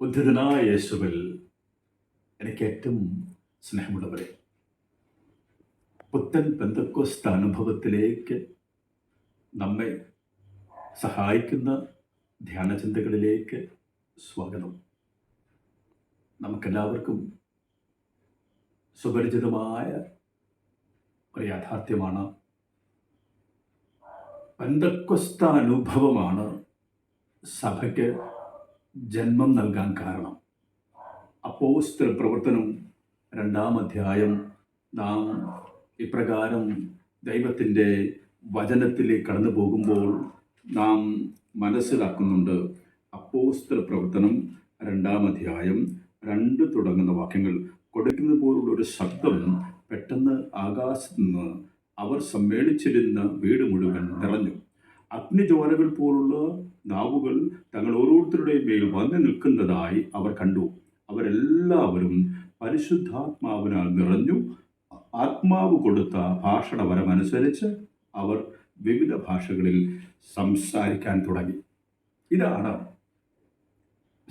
ഉദ്ധിതനായ യേശുവിൽ എനിക്ക് ഏറ്റവും സ്നേഹമുള്ളവരെ പുത്തൻ പെന്തക്കോസ്ത അനുഭവത്തിലേക്ക് നമ്മെ സഹായിക്കുന്ന ധ്യാനചിന്തകളിലേക്ക് സ്വാഗതം. നമുക്കെല്ലാവർക്കും സുപരിചിതമായ ഒരു യാഥാർത്ഥ്യമാണ്. പെന്തക്കൊസ്ത അനുഭവമാണ് സഭയ്ക്ക് ജന്മം നൽകാൻ കാരണം. അപ്പോസ്തല പ്രവർത്തനം രണ്ടാം അധ്യായം നാം ഇപ്രകാരം ദൈവത്തിന്റെ വചനത്തിലേക്ക് കടന്നു പോകുമ്പോൾ നാം മനസ്സിലാക്കുന്നുണ്ട്. അപ്പോസ്തല പ്രവർത്തനം രണ്ടാം അധ്യായം രണ്ട് തുടങ്ങുന്ന വാക്യങ്ങൾ. കൊടുക്കുന്നത് പോലുള്ള ഒരു ശബ്ദം പെട്ടെന്ന് ആകാശത്ത് നിന്ന് അവർ സമ്മേളിച്ചിരുന്ന വീട് മുഴുവൻ നിറഞ്ഞു. അഗ്നിജ്വാലകൾ പോലുള്ള നാവുകൾ തങ്ങൾ ഓരോരുത്തരുടെയും മേൽ വന്നു നിൽക്കുന്നതായി അവർ കണ്ടു. അവരെല്ലാവരും പരിശുദ്ധാത്മാവിനാൽ നിറഞ്ഞു. ആത്മാവ് കൊടുത്ത ഭാഷണവരമനുസരിച്ച് അവർ വിവിധ ഭാഷകളിൽ സംസാരിക്കാൻ തുടങ്ങി. ഇതാണ്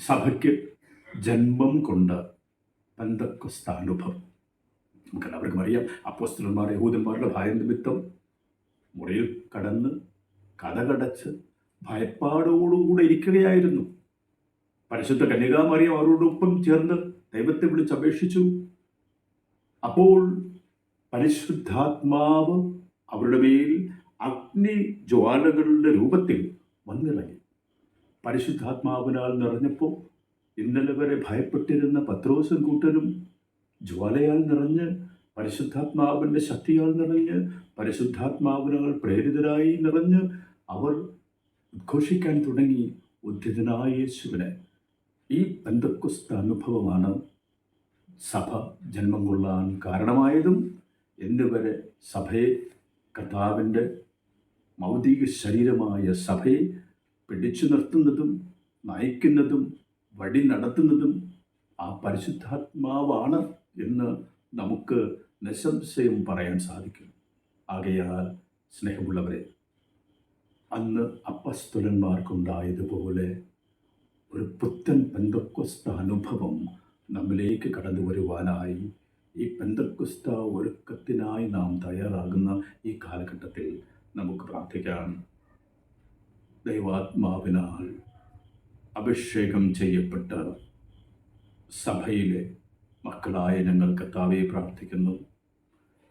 സഭയ്ക്ക് ജന്മം കൊണ്ട് പന്തക്കസ്താനുഭവം നമുക്കെല്ലാവർക്കും അറിയാം. അപ്പോസ്തലന്മാർ യഹൂദന്മാരുടെ ഭയം നിമിത്തം മുറിയിൽ കടന്ന് കഥകടച്ച് ഭയപ്പാടോടുകൂടെ ഇരിക്കുകയായിരുന്നു. പരിശുദ്ധ കന്യകാമറിയം അവരോടൊപ്പം ചേർന്ന് ദൈവത്തെ വിളിച്ചപേക്ഷിച്ചു അപ്പോൾ പരിശുദ്ധാത്മാവ് അവരുടെ മേൽ അഗ്നി ജ്വാലകളുടെ രൂപത്തിൽ വന്നിറങ്ങി. പരിശുദ്ധാത്മാവിനാൽ നിറഞ്ഞപ്പോൾ ഇന്നലെ വരെ ഭയപ്പെട്ടിരുന്ന പത്രോസും കൂട്ടരും ജ്വാലയാൽ നിറഞ്ഞ് പരിശുദ്ധാത്മാവിന്റെ ശക്തിയാൽ നിറഞ്ഞ് പരിശുദ്ധാത്മാവിനാൽ പ്രേരിതരായി നിറഞ്ഞ് അവർ ഉദ്ഘോഷിക്കാൻ തുടങ്ങി ഉദ്ധിതനായ യേശുവിനെ. ഈ ബന്ധക്കുസ്ത അനുഭവമാണ് സഭ ജന്മം കൊള്ളാൻ കാരണമായതും എന്നിവരെ സഭയെ കർത്താവിന്റെ മൗതിക ശരീരമായ സഭയെ പിടിച്ചു നിർത്തുന്നതും നയിക്കുന്നതും വഴി നടത്തുന്നതും ആ പരിശുദ്ധാത്മാവാണ് എന്ന് നമുക്ക് നിസ്സംശയം പറയാൻ സാധിക്കും. ആകയാൽ സ്നേഹമുള്ളവരെ അന്ന് അപ്പസ്തുലന്മാർക്കുണ്ടായതുപോലെ ഒരു പുത്തൻ പെന്തക്കൊസ്ത അനുഭവം നമ്മിലേക്ക് കടന്നു വരുവാനായി ഈ പെന്തക്കൊസ്ത ഒരുക്കത്തിനായി നാം തയ്യാറാകുന്ന ഈ കാലഘട്ടത്തിൽ നമുക്ക് പ്രാർത്ഥിക്കാം. ദൈവാത്മാവിനാൽ അഭിഷേകം ചെയ്യപ്പെട്ട സഭയിലെ മക്കളായ ഞങ്ങൾ കർത്താവെ പ്രാർത്ഥിക്കുന്നു.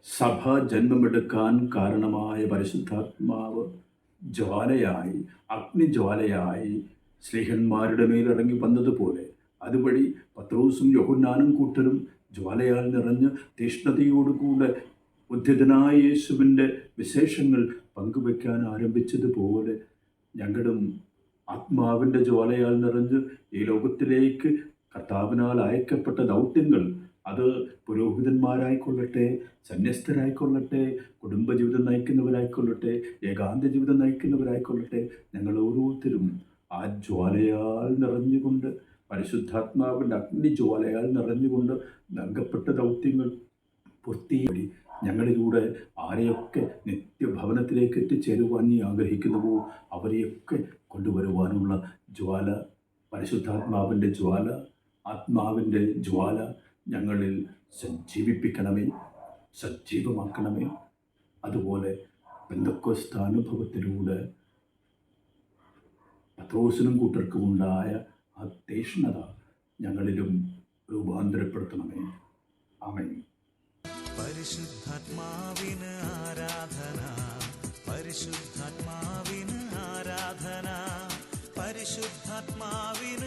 സഭ ജന്മമെടുക്കാൻ കാരണമായ പരിശുദ്ധാത്മാവ് ജ്വാലയായി അഗ്നിജ്വാലയായി സ്നേഹന്മാരുടെ മേലിറങ്ങി വന്നതുപോലെ അതുവഴി പത്രോസും യഹുന്നാനും കൂട്ടരും ജ്വാലയാൽ നിറഞ്ഞ് തീഷ്ണതയോടുകൂടെ ഉദ്ധിതനായ യേശുവിന്റെ വിശേഷങ്ങൾ പങ്കുവയ്ക്കാൻ ആരംഭിച്ചതുപോലെ ഞങ്ങളും ആത്മാവിന്റെ ജ്വാലയാൽ നിറഞ്ഞ് ഈ ലോകത്തിലേക്ക് കർത്താവിനാൽ അയക്കപ്പെട്ട ദൗത്യങ്ങൾ അത് പുരോഹിതന്മാരായിക്കൊള്ളട്ടെ സന്യസ്തരായിക്കൊള്ളട്ടെ കുടുംബജീവിതം നയിക്കുന്നവരായിക്കൊള്ളട്ടെ ഏകാന്ത ജീവിതം നയിക്കുന്നവരായിക്കൊള്ളട്ടെ ഞങ്ങൾ ഓരോരുത്തരും ആ ജ്വാലയാൽ നിറഞ്ഞുകൊണ്ട് പരിശുദ്ധാത്മാവിന്റെ അഗ്നി ജ്വാലയാൽ നിറഞ്ഞുകൊണ്ട് നൽകപ്പെട്ട ദൗത്യങ്ങൾ പൂർത്തിയായി. ഞങ്ങളിലൂടെ ആരെയൊക്കെ നിത്യഭവനത്തിലേക്ക് എത്തിച്ചേരുവാൻ നീ ആഗ്രഹിക്കുന്നുവോ അവരെയൊക്കെ കൊണ്ടുവരുവാനുള്ള ജ്വാല പരിശുദ്ധാത്മാവിന്റെ ജ്വാല ആത്മാവിന്റെ ജ്വാല ഞങ്ങളിൽ സജ്ജീവിപ്പിക്കണമേ സജീവമാക്കണമേ. അതുപോലെ ബന്ധക്കോസ്ത അനുഭവത്തിലൂടെ പത്രോസിനും കൂട്ടർക്കും ഉണ്ടായ ആ തീഷ്ണത ഞങ്ങളിലും രൂപാന്തരപ്പെടുത്തണമേ. ആമേ പരിശുദ്ധാത്മാവിന് ആരാധന പരിശുദ്ധാത്മാവിന് ആരാധന പരിശുദ്ധാത്മാവിന്